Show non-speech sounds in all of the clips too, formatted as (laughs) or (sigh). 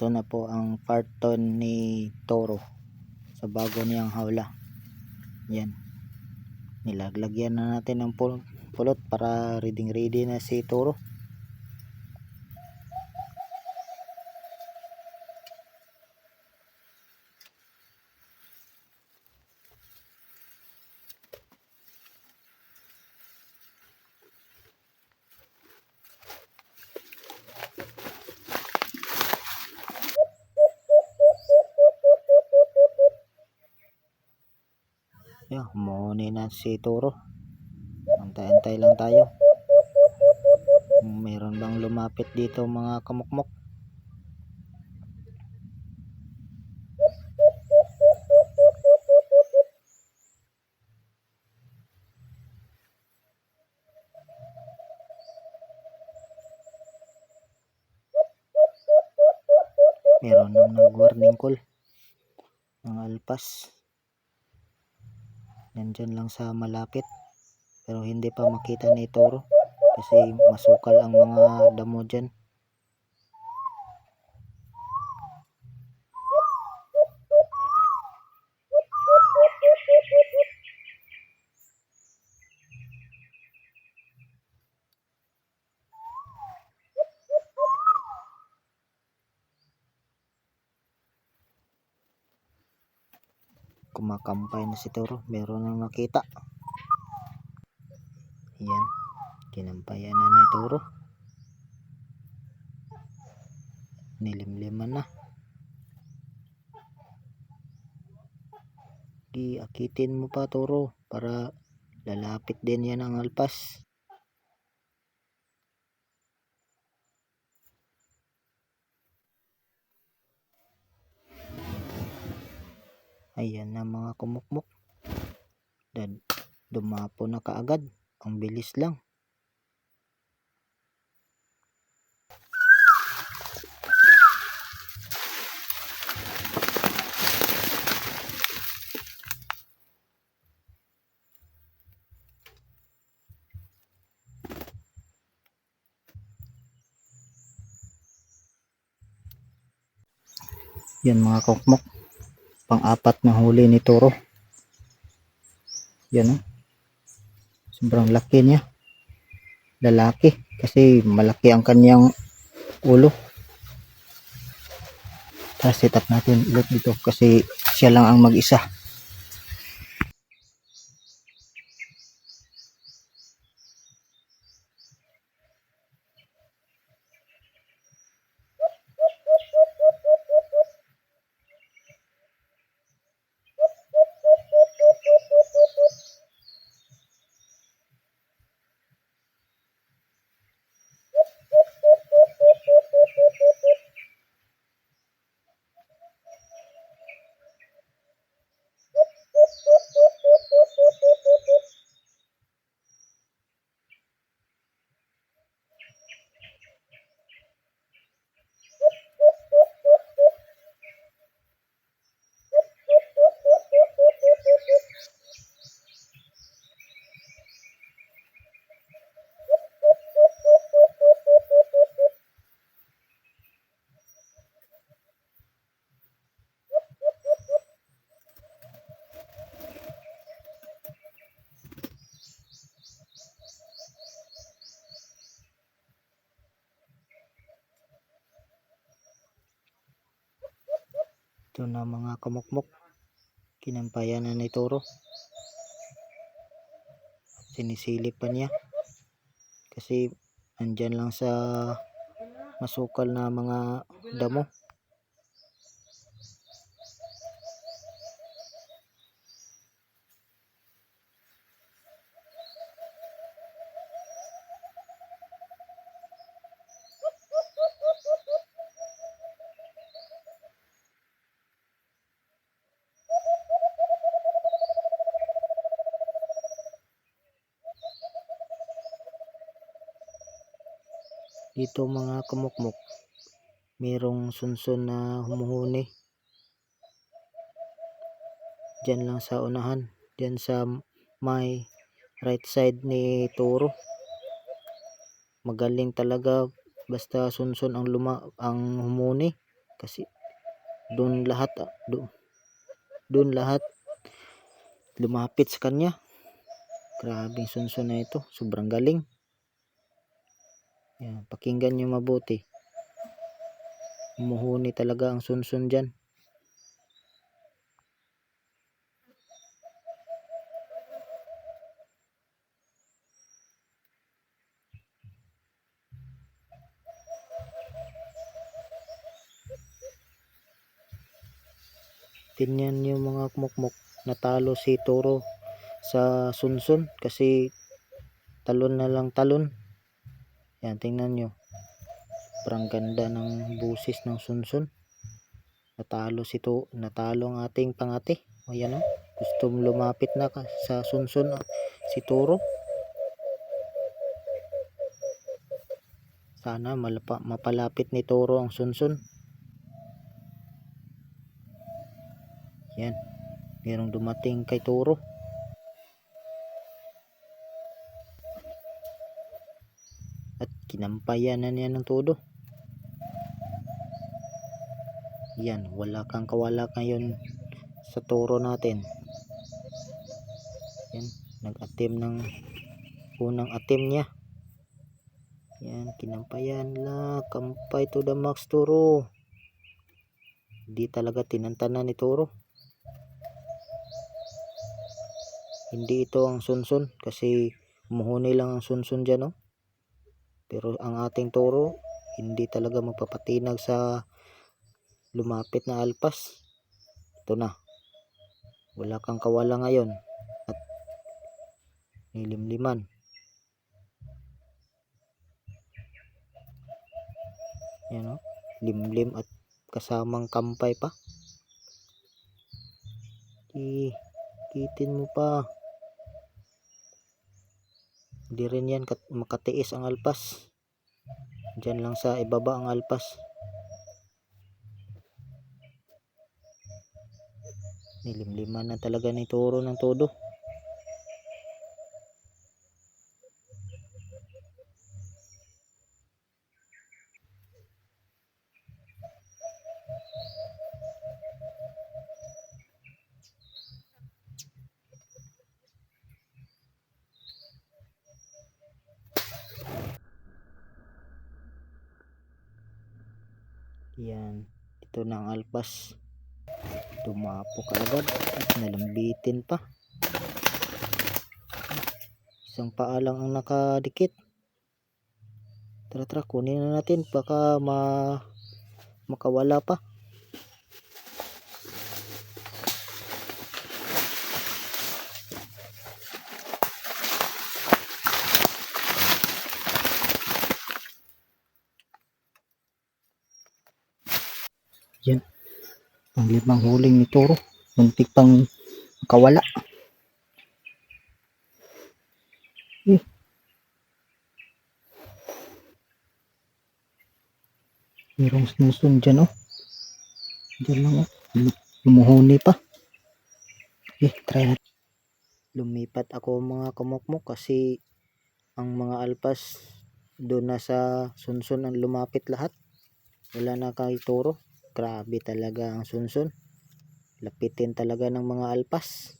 ito na po ang parton ni Toro sa bago niyang hawla. Yan. Nilaglagyan na natin ng pul- pulot para ready ready na si Toro. Yan, muni na si Toro. Antay-antay lang tayo. Meron bang lumapit dito mga kamukmok? Meron nang nag-warning call. Mga alpas. Nandyan lang sa malapit. Pero hindi pa makita ni Toro. Kasi masukal ang mga damo dyan. Kumakampay na si Toro. Meron nang nakita. Yan. Kinampayan na ni Toro. Nilimliman na. Di akitin mo pa Toro para lalapit din yan ang alpas. Ayan na mga kumukmok. Dad, dumapo na kaagad. Ang bilis lang. Yan mga kumukmok. Pang-apat na huli ni Toro. Yan oh. Sobrang laki niya. Lalaki. Kasi malaki ang kanyang ulo. Tapos set up natin ulit dito kasi siya lang ang mag-isa. Ito na mga kamukmok. Kinampayan na ni. Sinisilip pa niya. Kasi andyan lang sa masukal na mga damo. Dito mga kamukmok. Merong sunsun na humuhuni. Diyan lang sa unahan. Diyan sa may right side ni Toro. Magaling talaga basta sunsun ang luma ang humuni kasi doon lahat ah, doon doon lahat lumapit sa kanya grabing sunsun na ito sobrang galing yan, pakinggan nyo mabuti umuhuni talaga ang sunsun dyan Tingnan yung mga mukmuk natalo si Toro sa sunsun kasi talon na lang talon. Yan, tingnan nyo. Sobrang ganda ng busis ng sunsun. Natalo si to, natalo ang ating pangate. O yan o. Gusto lumapit na ka sa sunsun ah, si Toro. Sana malapa, mapalapit ni Toro ang sunsun. Yan. Merong dumating kay Toro. At kinampayan na niya ng todo. Yan. Wala kang kawala ngayon sa Toro natin. Yan. Nag-atim ng unang atim niya. Yan. Kinampayan la. Kampay to the max Toro. Hindi talaga tinantanan ni Toro. hindi ito ang sunsun kasi muhuni lang ang sunsun dyan no? Pero ang ating toro hindi talaga magpapatinag sa lumapit na alpas. Ito na. Wala kang kawala ngayon at nilimliman. Yan no? limlim at kasamang kampay pa. Kitin mo pa hindi rin yan kat- makatiis ang alpas. Dyan lang sa ibaba ang alpas. Nilimliman na talaga ni Toro ng todo yan. Ito na ang alpas. Tumapo agad at nalambitin pa. Isang paa lang ang nakadikit. Tara tara kunin na natin. Baka ma makawala pa yan ang limang huling ni Toro muntik pang makawala eh. merong sinusun dyan oh. Dyan lang oh. Lum- lumuhuni pa. Eh try natin. Lumipat ako mga kamukmuk kasi ang mga alpas doon na sa sunsun ang lumapit lahat. Wala na kay Toro grabe talaga ang sunsun. Lapitin talaga ng mga alpas.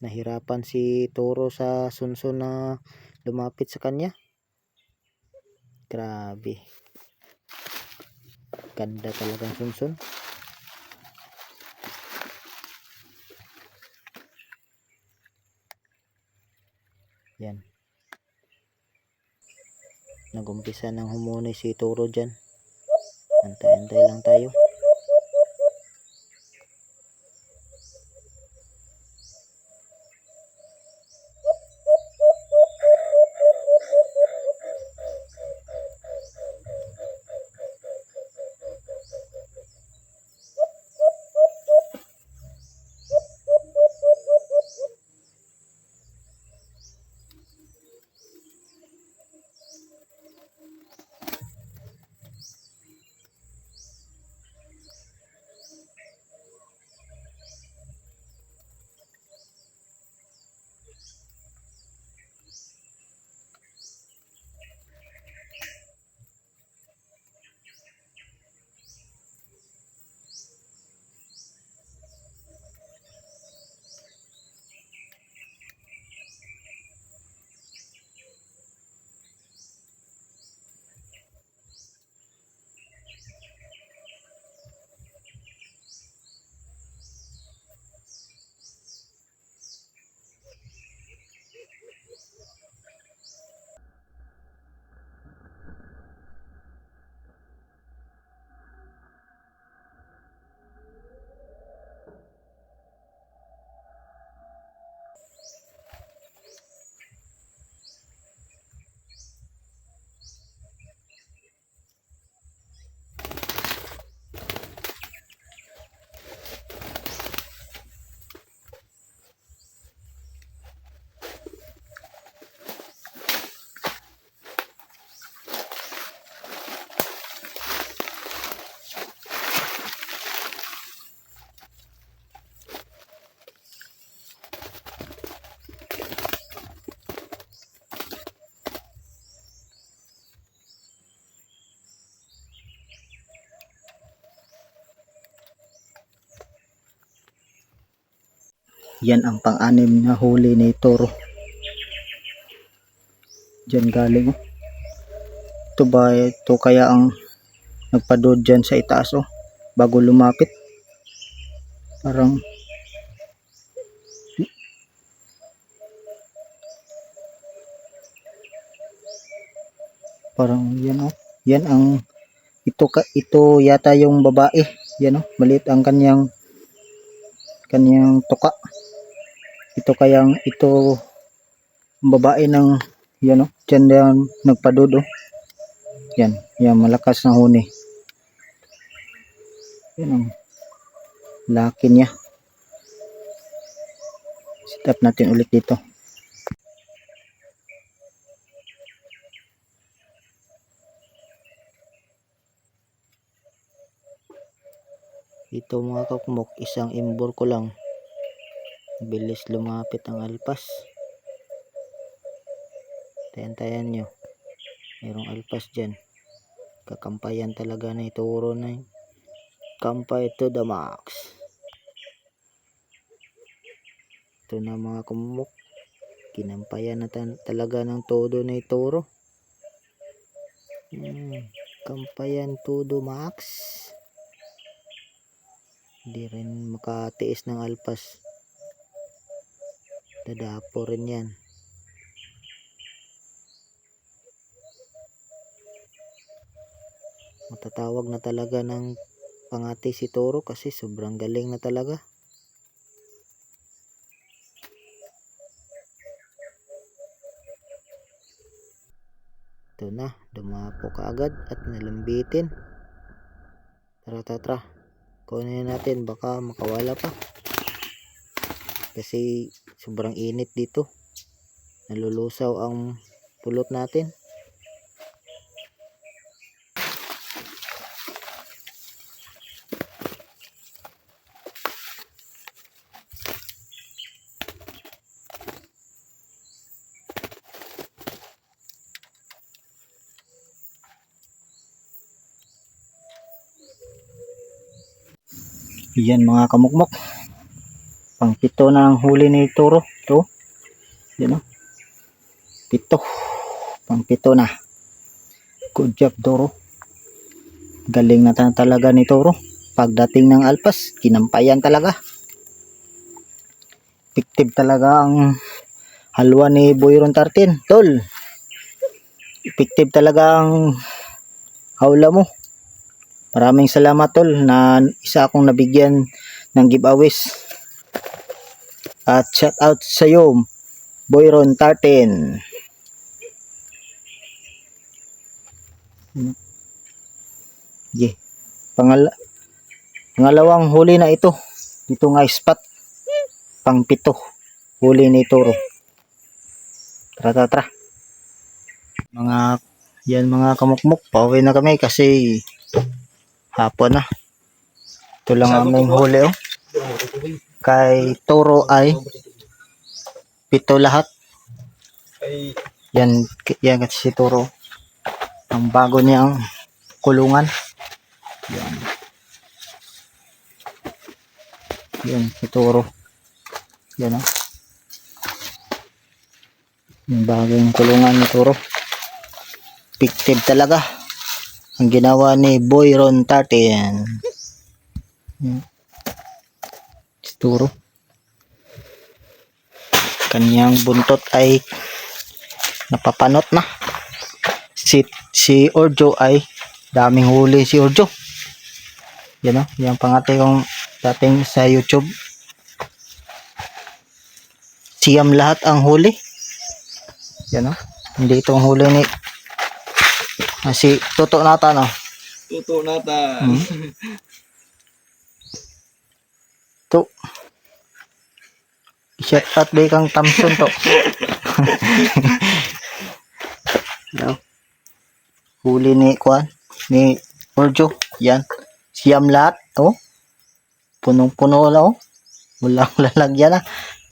Nahirapan si Toro sa sunsun na lumapit sa kanya. Grabe. Ganda talaga ang sunsun. Yan nagumpisa ng humuni si Toro dyan. Antay-antay lang tayo Yan ang pang-anim na huli ni Toro. Diyan galing oh. Ito ba ito kaya ang nagpadod dyan sa itaas oh bago lumapit. Parang parang yan oh. Yan ang ito ka ito yata yung babae. Yan oh, maliit ang kanyang kanyang tuka. Ito kayang ito babae ng yan oh, dyan yan nagpadod oh. Yan, yan malakas na huni. Yan ang laki niya. Up natin ulit dito. Ito mga kakmok, isang imbor ko lang. Bilis lumapit ang alpas. Tayan-tayan nyo. Merong alpas dyan. Kakampayan talaga na ituro na yun. Kampay to the max. Ito na mga kumuk. Kinampayan na ta- talaga ng todo na ituro. Hmm, kampayan to the max. Hindi rin makatiis ng alpas. Dadapo rin yan. Matatawag na talaga ng pangati si Toro kasi sobrang galing na talaga. Ito na, dumapo ka agad at nalambitin. Tara, tara, tara. Kunin natin, baka makawala pa. Kasi sobrang init dito. Nalulusaw ang pulot natin. Yan mga kamukmok. Pang pito na ang huli ni Toro. Ito. Yan o. Pito. Pang pito na. Good job Toro. Galing na ta- talaga ni Toro. Pagdating ng alpas, kinampayan talaga. Effective talaga ang halwa ni Boyron Tartin. Tol. Effective talaga ang hawla mo. Maraming salamat tol na isa akong nabigyan ng giveaways. At shout out sa iyo, Boyron Tartin. Yeah. Pangal pangalawang huli na ito. Dito nga spot. Pang pito. Huli ni Toro. Tara, tara, tara. Mga, yan mga kamukmuk. Pauwi na kami kasi hapon na. Ito lang aming huli oh. Kay Toro ay pito lahat. Yan, yan si Toro. Ang bago niyang kulungan. Yan. Yan, si Toro. Yan oh. Yung bagong kulungan ni Toro. Fictive talaga. Ang ginawa ni Boyron Tartin. Yan. Si Toro. Kanyang buntot ay napapanot na. Si, si Orjo ay daming huli si Orjo. Yan o, yung pangate kong dating sa YouTube. Siyam lahat ang huli. Yan o, hindi itong huli ni ah, si Toto Nata no. tuto nata. Hmm. (laughs) To. Shout out ba kang Thompson to. (laughs) no. Huli ni Kwan, ni Orjo. Yan. Siyam lahat. Oh. Punong-puno na oh. Walang lalagyan na.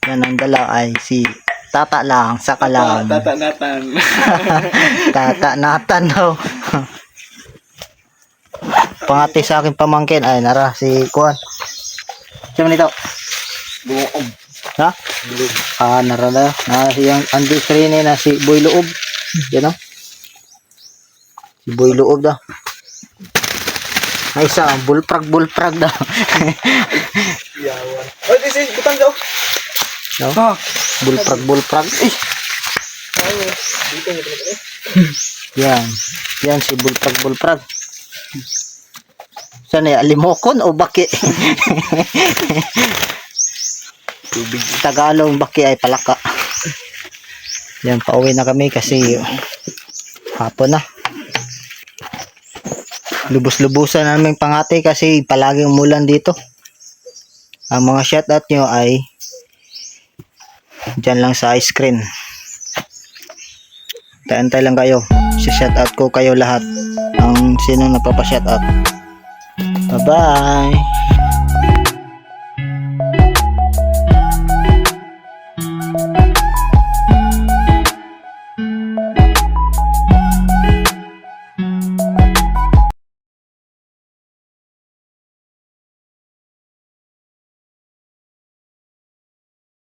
Yan ang dala ay si Tata lang, saka lang. Tata natan. (laughs) Tata natan daw. (laughs) Pangati sa akin pamangkin ay nara si Kuan. Sino nito? Buong Ha? Ah, narada. Na yung andi training na si Boy Loob. Yan o. Si Boy Loob daw. May isa, bulprag bulprag daw. Yawan. Oh, this is butang daw. no? Ha? Bulprag bulprag. Eh, yan. Yan si bulprag bulprag. Saan eh? Alimokon o baki? (laughs) Tubig. Tagalog baki ay palaka. Yan, pauwi na kami kasi hapon na. Lubos-lubusan namin pangati kasi palaging umulan dito. Ang mga shoutout nyo ay dyan lang sa ice cream. Taantay lang kayo. Si shoutout ko kayo lahat. Ang sino nagpapa-shoutout. Bye-bye.